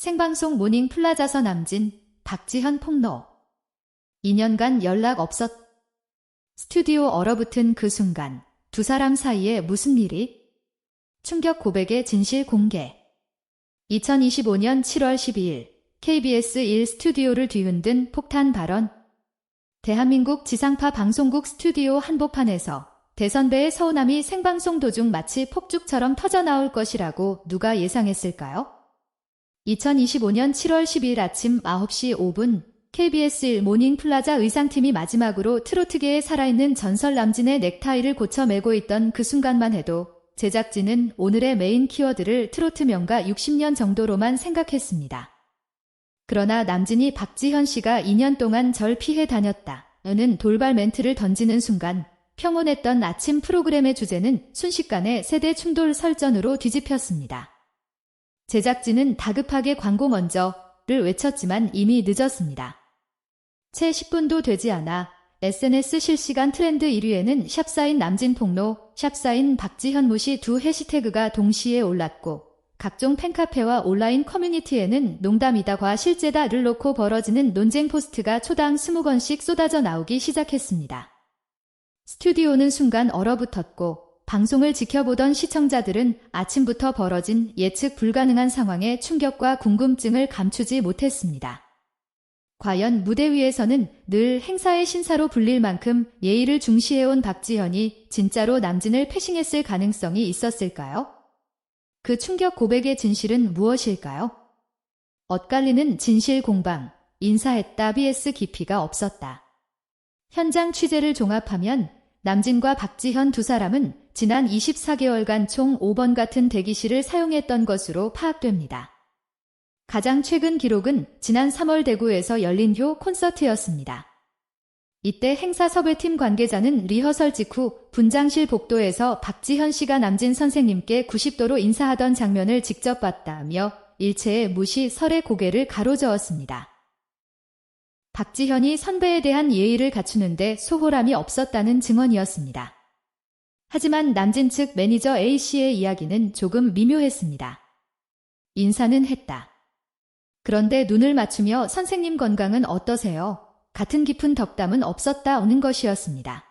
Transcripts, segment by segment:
생방송 모닝 플라자서 남진, 박지현 폭로. 2년간 연락 없었. 스튜디오 얼어붙은 그 순간 두 사람 사이에 무슨 일이? 충격 고백의 진실 공개. 2025년 7월 12일 KBS 1 스튜디오를 뒤흔든 폭탄 발언. 대한민국 지상파 방송국 스튜디오 한복판에서 대선배의 서운함이 생방송 도중 마치 폭죽처럼 터져나올 것이라고 누가 예상했을까요? 2025년 7월 12일 아침 9시 5분 KBS 1 모닝 플라자 의상팀이 마지막으로 트로트계에 살아있는 전설 남진의 넥타이를 고쳐 매고 있던 그 순간만 해도 제작진은 오늘의 메인 키워드를 트로트 명가 60년 정도로만 생각했습니다. 그러나 남진이 박지현 씨가 2년 동안 절 피해 다녔다. 는 돌발 멘트를 던지는 순간 평온했던 아침 프로그램의 주제는 순식간에 세대 충돌 설전으로 뒤집혔습니다. 제작진은 다급하게 광고 먼저를 외쳤지만 이미 늦었습니다. 채 10분도 되지 않아 SNS 실시간 트렌드 1위에는 샵사인 남진 폭로, 샵사인 박지현 무시 두 해시태그가 동시에 올랐고 각종 팬카페와 온라인 커뮤니티에는 농담이다과 실제다를 놓고 벌어지는 논쟁 포스트가 초당 20건씩 쏟아져 나오기 시작했습니다. 스튜디오는 순간 얼어붙었고 방송을 지켜보던 시청자들은 아침부터 벌어진 예측 불가능한 상황에 충격과 궁금증을 감추지 못했습니다. 과연 무대 위에서는 늘 행사의 신사로 불릴 만큼 예의를 중시해온 박지현이 진짜로 남진을 패싱했을 가능성이 있었을까요? 그 충격 고백의 진실은 무엇일까요? 엇갈리는 진실 공방, 인사했다 BS 깊이가 없었다. 현장 취재를 종합하면 남진과 박지현 두 사람은 지난 24개월간 총 5번 같은 대기실을 사용했던 것으로 파악됩니다. 가장 최근 기록은 지난 3월 대구에서 열린 효 콘서트였습니다. 이때 행사 섭외팀 관계자는 리허설 직후 분장실 복도에서 박지현 씨가 남진 선생님께 90도로 인사하던 장면을 직접 봤다며 일체의 무시 설의 고개를 가로저었습니다. 박지현이 선배에 대한 예의를 갖추는데 소홀함이 없었다는 증언이었습니다. 하지만 남진 측 매니저 A씨의 이야기는 조금 미묘했습니다. 인사는 했다. 그런데 눈을 맞추며 선생님 건강은 어떠세요? 같은 깊은 덕담은 없었다 오는 것이었습니다.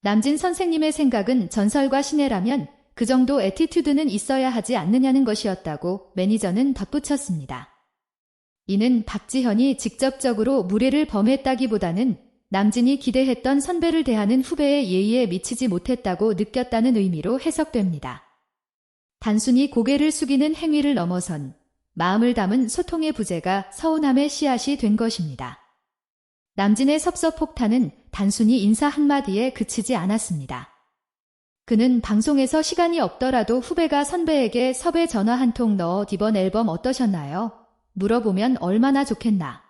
남진 선생님의 생각은 전설과 신뢰라면 그 정도 에티튜드는 있어야 하지 않느냐는 것이었다고 매니저는 덧붙였습니다. 이는 박지현이 직접적으로 무례를 범했다기보다는 남진이 기대했던 선배를 대하는 후배의 예의에 미치지 못했다고 느꼈다는 의미로 해석됩니다. 단순히 고개를 숙이는 행위를 넘어선 마음을 담은 소통의 부재가 서운함의 씨앗이 된 것입니다. 남진의 섭섭폭탄은 단순히 인사 한마디에 그치지 않았습니다. 그는 방송에서 시간이 없더라도 후배가 선배에게 섭외 전화 한 통 넣어 이번 앨범 어떠셨나요? 물어보면 얼마나 좋겠나.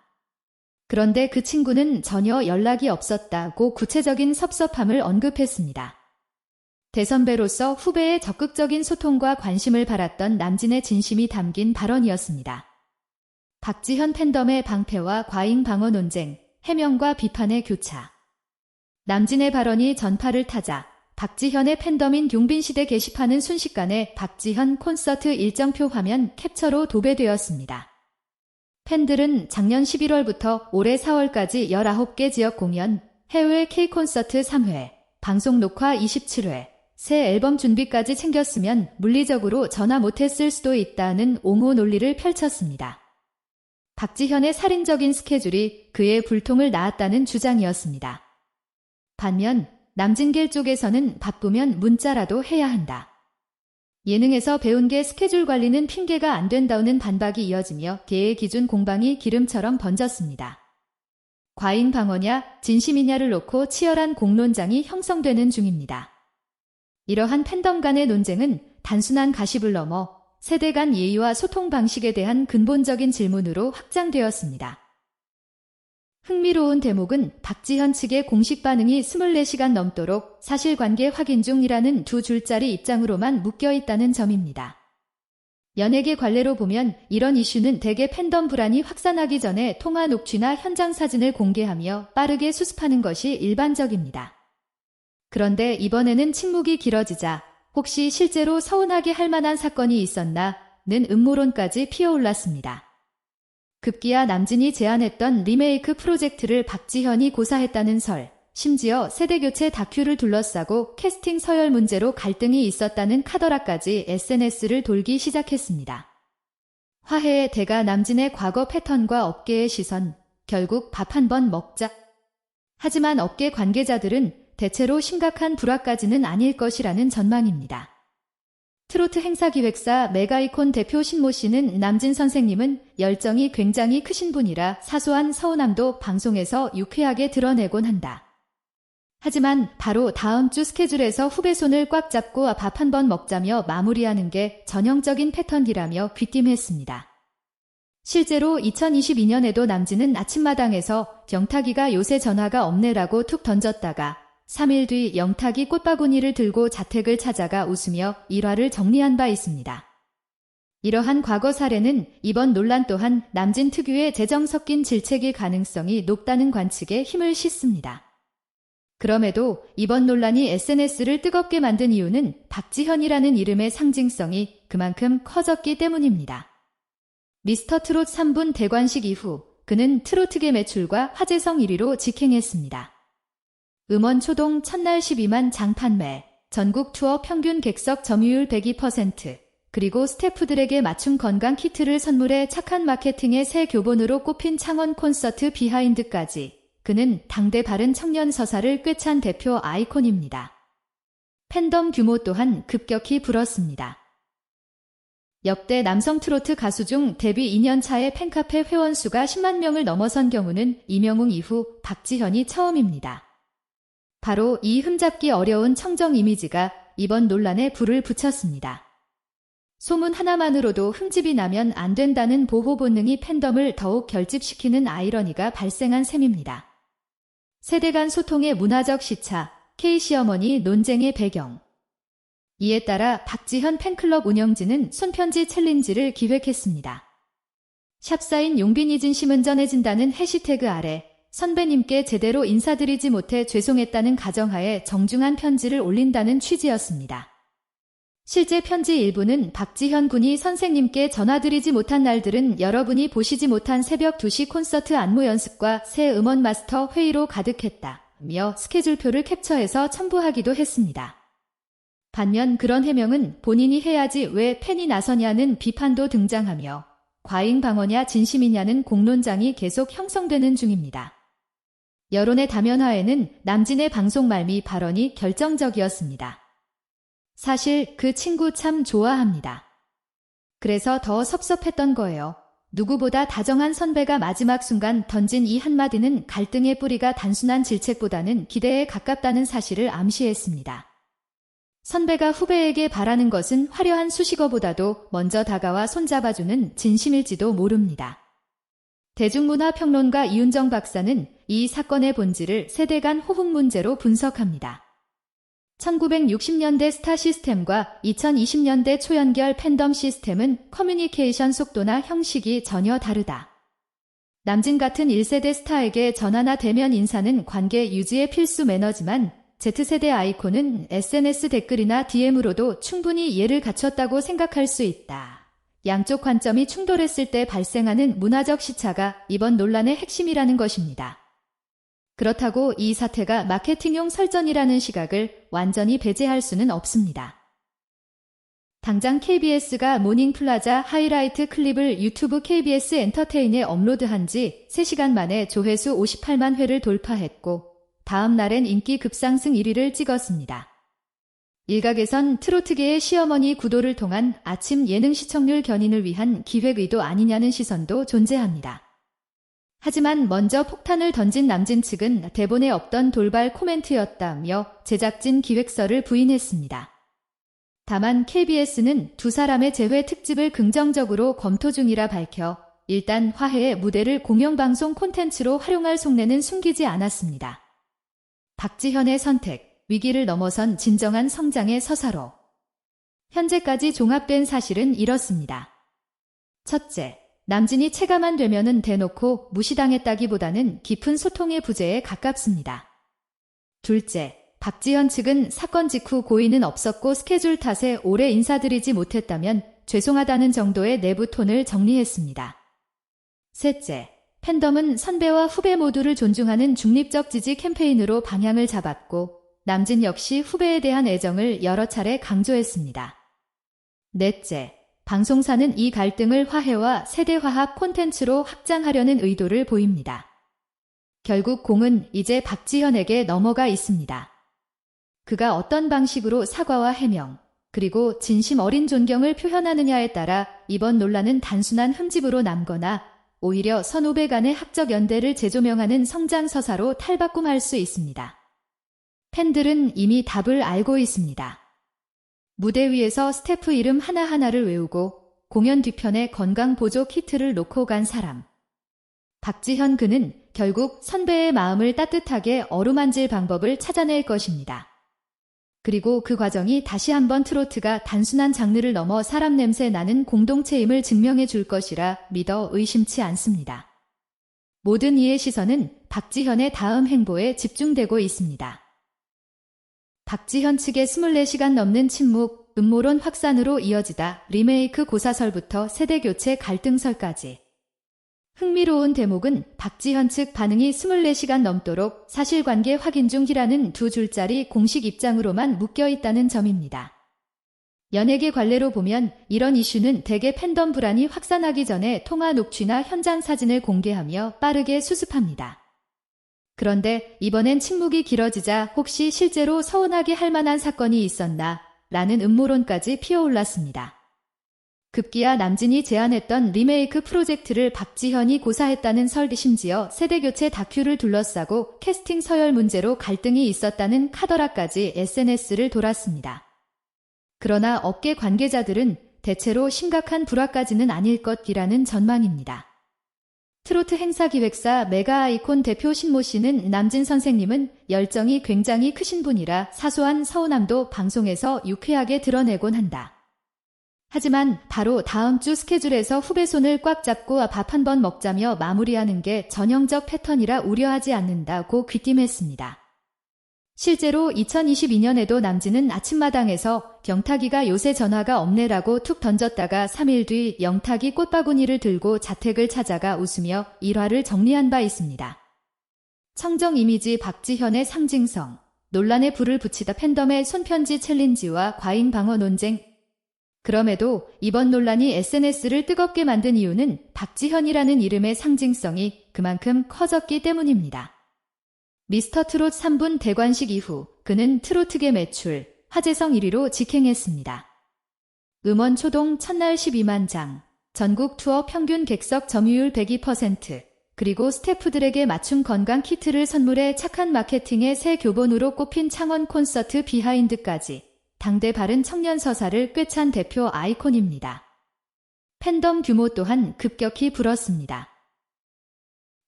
그런데 그 친구는 전혀 연락이 없었다고 구체적인 섭섭함을 언급했습니다. 대선배로서 후배의 적극적인 소통과 관심을 바랐던 남진의 진심이 담긴 발언이었습니다. 박지현 팬덤의 방패와 과잉 방어 논쟁, 해명과 비판의 교차. 남진의 발언이 전파를 타자 박지현의 팬덤인 용빈시대 게시판은 순식간에 박지현 콘서트 일정표 화면 캡처로 도배되었습니다. 팬들은 작년 11월부터 올해 4월까지 19개 지역 공연, 해외 K콘서트 3회, 방송 녹화 27회, 새 앨범 준비까지 챙겼으면 물리적으로 전화 못했을 수도 있다는 옹호 논리를 펼쳤습니다. 박지현의 살인적인 스케줄이 그의 불통을 낳았다는 주장이었습니다. 반면 남진길 쪽에서는 바쁘면 문자라도 해야 한다. 예능에서 배운 게 스케줄 관리는 핑계가 안 된다는 반박이 이어지며 개의 기준 공방이 기름처럼 번졌습니다. 과잉 방어냐 진심이냐를 놓고 치열한 공론장이 형성되는 중입니다. 이러한 팬덤 간의 논쟁은 단순한 가십을 넘어 세대 간 예의와 소통 방식에 대한 근본적인 질문으로 확장되었습니다. 흥미로운 대목은 박지현 측의 공식 반응이 24시간 넘도록 사실관계 확인 중이라는 두 줄짜리 입장으로만 묶여 있다는 점입니다. 연예계 관례로 보면 이런 이슈는 대개 팬덤 불안이 확산하기 전에 통화 녹취나 현장 사진을 공개하며 빠르게 수습하는 것이 일반적입니다. 그런데 이번에는 침묵이 길어지자 혹시 실제로 서운하게 할 만한 사건이 있었나 음모론까지 피어올랐습니다. 급기야 남진이 제안했던 리메이크 프로젝트를 박지현이 고사했다는 설, 심지어 세대교체 다큐를 둘러싸고 캐스팅 서열 문제로 갈등이 있었다는 카더라까지 SNS를 돌기 시작했습니다. 화해의 대가 남진의 과거 패턴과 업계의 시선, 결국 밥 한 번 먹자. 하지만 업계 관계자들은 대체로 심각한 불화까지는 아닐 것이라는 전망입니다. 트로트 행사 기획사 메가이콘 대표 신모 씨는 남진 선생님은 열정이 굉장히 크신 분이라 사소한 서운함도 방송에서 유쾌하게 드러내곤 한다. 하지만 바로 다음 주 스케줄에서 후배 손을 꽉 잡고 밥 한 번 먹자며 마무리하는 게 전형적인 패턴이라며 귀띔했습니다. 실제로 2022년에도 남진은 아침마당에서 영탁이가 요새 전화가 없네라고 툭 던졌다가 3일 뒤 영탁이 꽃바구니를 들고 자택을 찾아가 웃으며 일화를 정리한 바 있습니다. 이러한 과거 사례는 이번 논란 또한 남진 특유의 재정 섞인 질책일 가능성이 높다는 관측에 힘을 싣습니다. 그럼에도 이번 논란이 SNS를 뜨겁게 만든 이유는 박지현이라는 이름의 상징성이 그만큼 커졌기 때문입니다. 미스터 트롯 3분 대관식 이후 그는 트로트계 매출과 화제성 1위로 직행했습니다. 음원 초동 첫날 12만 장 판매, 전국 투어 평균 객석 점유율 102%, 그리고 스태프들에게 맞춤 건강 키트를 선물해 착한 마케팅의 새 교본으로 꼽힌 창원 콘서트 비하인드까지 그는 당대 바른 청년 서사를 꿰찬 대표 아이콘입니다. 팬덤 규모 또한 급격히 불었습니다. 역대 남성 트로트 가수 중 데뷔 2년 차의 팬카페 회원 수가 10만 명을 넘어선 경우는 이명웅 이후 박지현이 처음입니다. 바로 이 흠잡기 어려운 청정 이미지가 이번 논란에 불을 붙였습니다. 소문 하나만으로도 흠집이 나면 안 된다는 보호 본능이 팬덤을 더욱 결집시키는 아이러니가 발생한 셈입니다. 세대 간 소통의 문화적 시차, K시어머니 논쟁의 배경. 이에 따라 박지현 팬클럽 운영진은 손편지 챌린지를 기획했습니다. 샵사인 용빈이 진심은 전해진다는 해시태그 아래 선배님께 제대로 인사드리지 못해 죄송했다는 가정하에 정중한 편지를 올린다는 취지였습니다. 실제 편지 일부는 박지현 군이 선생님께 전화드리지 못한 날들은 여러분이 보시지 못한 새벽 2시 콘서트 안무 연습과 새 음원 마스터 회의로 가득했다. 며 스케줄표를 캡처해서 첨부하기도 했습니다. 반면 그런 해명은 본인이 해야지 왜 팬이 나서냐는 비판도 등장하며 과잉 방어냐 진심이냐는 공론장이 계속 형성되는 중입니다. 여론의 다면화에는 남진의 방송 말미 발언이 결정적이었습니다. 사실 그 친구 참 좋아합니다. 그래서 더 섭섭했던 거예요. 누구보다 다정한 선배가 마지막 순간 던진 이 한마디는 갈등의 뿌리가 단순한 질책보다는 기대에 가깝다는 사실을 암시했습니다. 선배가 후배에게 바라는 것은 화려한 수식어보다도 먼저 다가와 손잡아주는 진심일지도 모릅니다. 대중문화평론가 이윤정 박사는 이 사건의 본질을 세대 간 호흡 문제로 분석합니다. 1960년대 스타 시스템과 2020년대 초연결 팬덤 시스템은 커뮤니케이션 속도나 형식이 전혀 다르다. 남진 같은 1세대 스타에게 전화나 대면 인사는 관계 유지의 필수 매너지만 Z세대 아이콘은 SNS 댓글이나 DM으로도 충분히 이해를 갖췄다고 생각할 수 있다. 양쪽 관점이 충돌했을 때 발생하는 문화적 시차가 이번 논란의 핵심이라는 것입니다. 그렇다고 이 사태가 마케팅용 설전이라는 시각을 완전히 배제할 수는 없습니다. 당장 KBS가 모닝플라자 하이라이트 클립을 유튜브 KBS 엔터테인에 업로드한 지 3시간 만에 조회수 58만 회를 돌파했고 다음 날엔 인기 급상승 1위를 찍었습니다. 일각에선 트로트계의 시어머니 구도를 통한 아침 예능 시청률 견인을 위한 기획 의도 아니냐는 시선도 존재합니다. 하지만 먼저 폭탄을 던진 남진 측은 대본에 없던 돌발 코멘트였다며 제작진 기획서를 부인했습니다. 다만 KBS는 두 사람의 재회 특집을 긍정적으로 검토 중이라 밝혀 일단 화해의 무대를 공영방송 콘텐츠로 활용할 속내는 숨기지 않았습니다. 박지현의 선택, 위기를 넘어선 진정한 성장의 서사로. 현재까지 종합된 사실은 이렇습니다. 첫째, 남진이 체감한 되면은 대놓고 무시당했다기보다는 깊은 소통의 부재에 가깝습니다. 둘째, 박지현 측은 사건 직후 고의는 없었고 스케줄 탓에 오래 인사드리지 못했다면 죄송하다는 정도의 내부 톤을 정리했습니다. 셋째, 팬덤은 선배와 후배 모두를 존중하는 중립적 지지 캠페인으로 방향을 잡았고, 남진 역시 후배에 대한 애정을 여러 차례 강조했습니다. 넷째, 방송사는 이 갈등을 화해와 세대화합 콘텐츠로 확장하려는 의도를 보입니다. 결국 공은 이제 박지현에게 넘어가 있습니다. 그가 어떤 방식으로 사과와 해명, 그리고 진심 어린 존경을 표현하느냐에 따라 이번 논란은 단순한 흠집으로 남거나 오히려 선후배 간의 학적 연대를 재조명하는 성장서사로 탈바꿈할 수 있습니다. 팬들은 이미 답을 알고 있습니다. 무대 위에서 스태프 이름 하나하나를 외우고 공연 뒤편에 건강보조 키트를 놓고 간 사람. 박지현 그는 결국 선배의 마음을 따뜻하게 어루만질 방법을 찾아낼 것입니다. 그리고 그 과정이 다시 한번 트로트가 단순한 장르를 넘어 사람 냄새 나는 공동체임을 증명해 줄 것이라 믿어 의심치 않습니다. 모든 이의 시선은 박지현의 다음 행보에 집중되고 있습니다. 박지현 측의 24시간 넘는 침묵, 음모론 확산으로 이어지다 리메이크 고사설부터 세대교체 갈등설까지. 흥미로운 대목은 박지현 측 반응이 24시간 넘도록 사실관계 확인 중이라는 두 줄짜리 공식 입장으로만 묶여 있다는 점입니다. 연예계 관례로 보면 이런 이슈는 대개 팬덤 불안이 확산하기 전에 통화 녹취나 현장 사진을 공개하며 빠르게 수습합니다. 그런데 이번엔 침묵이 길어지자 혹시 실제로 서운하게 할 만한 사건이 있었나 라는 음모론까지 피어올랐습니다. 급기야 남진이 제안했던 리메이크 프로젝트를 박지현이 고사했다는 설이 심지어 세대교체 다큐를 둘러싸고 캐스팅 서열 문제로 갈등이 있었다는 카더라까지 SNS를 돌았습니다. 그러나 업계 관계자들은 대체로 심각한 불화까지는 아닐 것이라는 전망입니다. 트로트 행사 기획사 메가 아이콘 대표 신모 씨는 남진 선생님은 열정이 굉장히 크신 분이라 사소한 서운함도 방송에서 유쾌하게 드러내곤 한다. 하지만 바로 다음 주 스케줄에서 후배 손을 꽉 잡고 밥 한 번 먹자며 마무리하는 게 전형적 패턴이라 우려하지 않는다고 귀띔했습니다. 실제로 2022년에도 남진은 아침마당에서 경탁이가 요새 전화가 없네라고 툭 던졌다가 3일 뒤 영탁이 꽃바구니를 들고 자택을 찾아가 웃으며 일화를 정리한 바 있습니다. 청정 이미지 박지현의 상징성, 논란에 불을 붙이다 팬덤의 손편지 챌린지와 과잉 방어 논쟁, 그럼에도 이번 논란이 SNS를 뜨겁게 만든 이유는 박지현이라는 이름의 상징성이 그만큼 커졌기 때문입니다. 미스터 트롯 3분 대관식 이후 그는 트로트계 매출 화제성 1위로 직행했습니다. 음원 초동 첫날 12만 장, 전국 투어 평균 객석 점유율 102%, 그리고 스태프들에게 맞춤 건강 키트를 선물해 착한 마케팅의 새 교본으로 꼽힌 창원 콘서트 비하인드까지 당대 바른 청년 서사를 꿰찬 대표 아이콘입니다. 팬덤 규모 또한 급격히 불었습니다.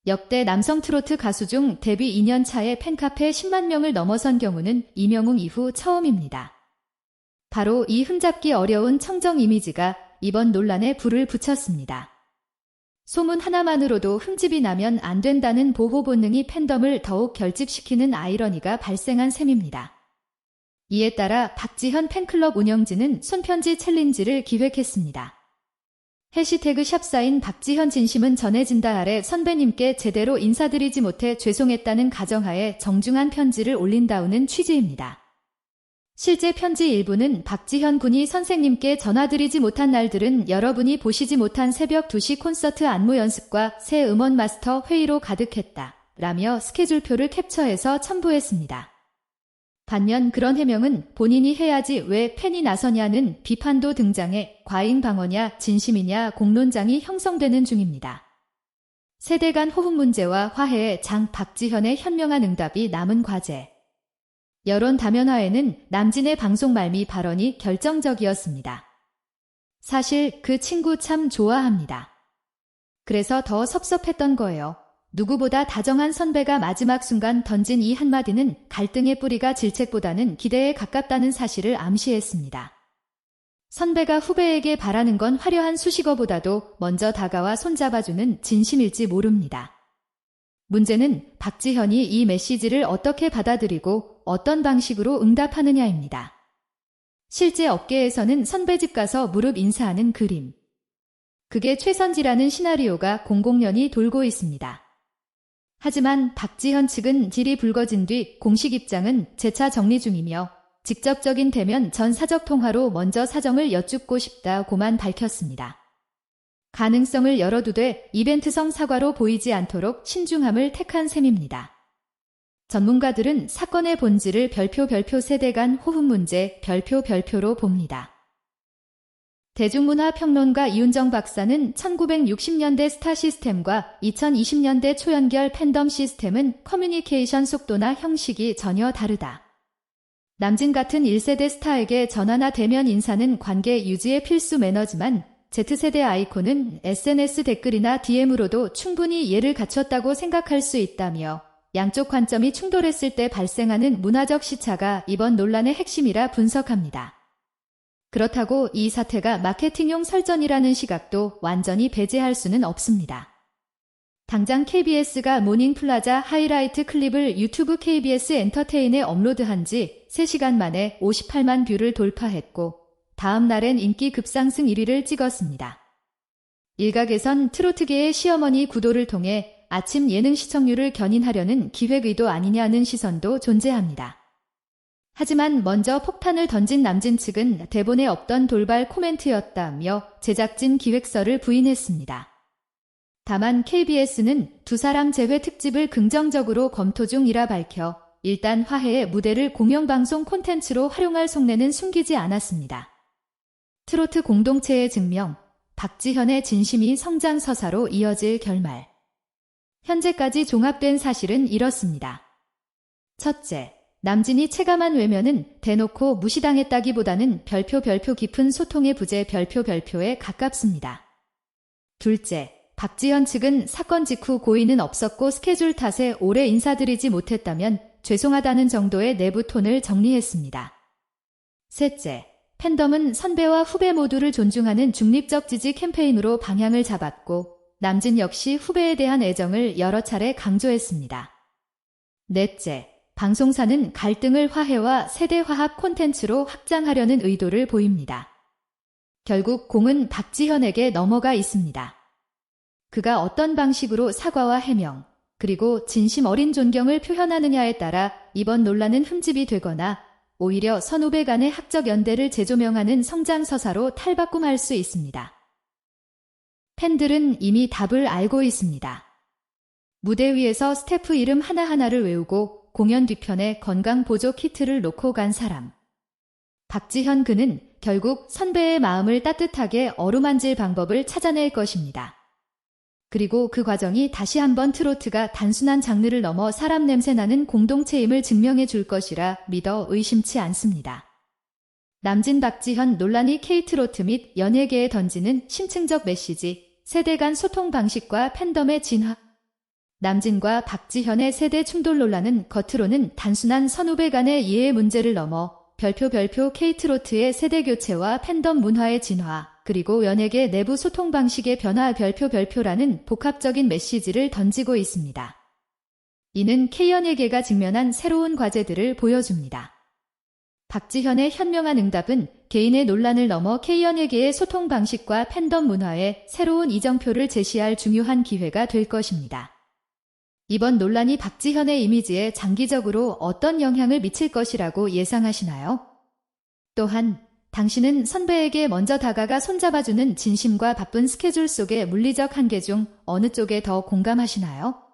역대 남성 트로트 가수 중 데뷔 2년 차에 팬카페 10만 명을 넘어선 경우는 이명웅 이후 처음입니다. 바로 이 흠잡기 어려운 청정 이미지가 이번 논란에 불을 붙였습니다. 소문 하나만으로도 흠집이 나면 안 된다는 보호 본능이 팬덤을 더욱 결집시키는 아이러니가 발생한 셈입니다. 이에 따라 박지현 팬클럽 운영진은 손편지 챌린지를 기획했습니다. 해시태그 샵사인 박지현 진심은 전해진다 아래 선배님께 제대로 인사드리지 못해 죄송했다는 가정하에 정중한 편지를 올린다우는 취지입니다. 실제 편지 일부는 박지현 군이 선생님께 전화드리지 못한 날들은 여러분이 보시지 못한 새벽 2시 콘서트 안무 연습과 새 음원 마스터 회의로 가득했다. 라며 스케줄표를 캡처해서 첨부했습니다. 반면 그런 해명은 본인이 해야지 왜 팬이 나서냐는 비판도 등장해 과잉 방어냐 진심이냐 공론장이 형성되는 중입니다. 세대 간 호흡 문제와 화해의 장 박지현의 현명한 응답이 남은 과제. 여론 다면화에는 남진의 방송 말미 발언이 결정적이었습니다. 사실 그 친구 참 좋아합니다. 그래서 더 섭섭했던 거예요. 누구보다 다정한 선배가 마지막 순간 던진 이 한마디는 갈등의 뿌리가 질책보다는 기대에 가깝다는 사실을 암시했습니다. 선배가 후배에게 바라는 건 화려한 수식어보다도 먼저 다가와 손잡아주는 진심일지 모릅니다. 문제는 박지현이 이 메시지를 어떻게 받아들이고 어떤 방식으로 응답하느냐입니다. 실제 업계에서는 선배 집 가서 무릎 인사하는 그림. 그게 최선지라는 시나리오가 공공연히 돌고 있습니다. 하지만 박지현 측은 딜이 불거진 뒤 공식 입장은 재차 정리 중이며 직접적인 대면 전 사적 통화로 먼저 사정을 여쭙고 싶다고만 밝혔습니다. 가능성을 열어두되 이벤트성 사과로 보이지 않도록 신중함을 택한 셈입니다. 전문가들은 사건의 본질을 별표 별표 세대 간 호흡 문제 별표 별표로 봅니다. 대중문화 평론가 이윤정 박사는 1960년대 스타 시스템과 2020년대 초연결 팬덤 시스템은 커뮤니케이션 속도나 형식이 전혀 다르다. 남진 같은 1세대 스타에게 전화나 대면 인사는 관계 유지의 필수 매너지만 Z세대 아이콘은 SNS 댓글이나 DM으로도 충분히 예를 갖췄다고 생각할 수 있다며 양쪽 관점이 충돌했을 때 발생하는 문화적 시차가 이번 논란의 핵심이라 분석합니다. 그렇다고 이 사태가 마케팅용 설전이라는 시각도 완전히 배제할 수는 없습니다. 당장 KBS가 모닝플라자 하이라이트 클립을 유튜브 KBS 엔터테인에 업로드한 지 3시간 만에 58만 뷰를 돌파했고 다음 날엔 인기 급상승 1위를 찍었습니다. 일각에선 트로트계의 시어머니 구도를 통해 아침 예능 시청률을 견인하려는 기획 의도 아니냐는 시선도 존재합니다. 하지만 먼저 폭탄을 던진 남진 측은 대본에 없던 돌발 코멘트였다며 제작진 기획서를 부인했습니다. 다만 KBS는 두 사람 재회 특집을 긍정적으로 검토 중이라 밝혀 일단 화해의 무대를 공영방송 콘텐츠로 활용할 속내는 숨기지 않았습니다. 트로트 공동체의 증명, 박지현의 진심이 성장서사로 이어질 결말. 현재까지 종합된 사실은 이렇습니다. 첫째, 남진이 체감한 외면은 대놓고 무시당했다기보다는 별표 별표 깊은 소통의 부재 별표 별표에 가깝습니다. 둘째, 박지현 측은 사건 직후 고의는 없었고 스케줄 탓에 오래 인사드리지 못했다면 죄송하다는 정도의 내부 톤을 정리했습니다. 셋째, 팬덤은 선배와 후배 모두를 존중하는 중립적 지지 캠페인으로 방향을 잡았고 남진 역시 후배에 대한 애정을 여러 차례 강조했습니다. 넷째, 방송사는 갈등을 화해와 세대화합 콘텐츠로 확장하려는 의도를 보입니다. 결국 공은 박지현에게 넘어가 있습니다. 그가 어떤 방식으로 사과와 해명, 그리고 진심 어린 존경을 표현하느냐에 따라 이번 논란은 흠집이 되거나 오히려 선후배 간의 학적 연대를 재조명하는 성장서사로 탈바꿈할 수 있습니다. 팬들은 이미 답을 알고 있습니다. 무대 위에서 스태프 이름 하나하나를 외우고 공연 뒤편에 건강보조 키트를 놓고 간 사람. 박지현 그는 결국 선배의 마음을 따뜻하게 어루만질 방법을 찾아낼 것입니다. 그리고 그 과정이 다시 한번 트로트가 단순한 장르를 넘어 사람 냄새 나는 공동체임을 증명해 줄 것이라 믿어 의심치 않습니다. 남진 박지현 논란이 K트로트 및 연예계에 던지는 심층적 메시지, 세대 간 소통 방식과 팬덤의 진화. 남진과 박지현의 세대 충돌 논란은 겉으로는 단순한 선후배 간의 이해 문제를 넘어 별표 별표 K트로트의 세대 교체와 팬덤 문화의 진화, 그리고 연예계 내부 소통 방식의 변화 별표 별표라는 복합적인 메시지를 던지고 있습니다. 이는 K연예계가 직면한 새로운 과제들을 보여줍니다. 박지현의 현명한 응답은 개인의 논란을 넘어 K연예계의 소통 방식과 팬덤 문화에 새로운 이정표를 제시할 중요한 기회가 될 것입니다. 이번 논란이 박지현의 이미지에 장기적으로 어떤 영향을 미칠 것이라고 예상하시나요? 또한 당신은 선배에게 먼저 다가가 손잡아주는 진심과 바쁜 스케줄 속의 물리적 한계 중 어느 쪽에 더 공감하시나요?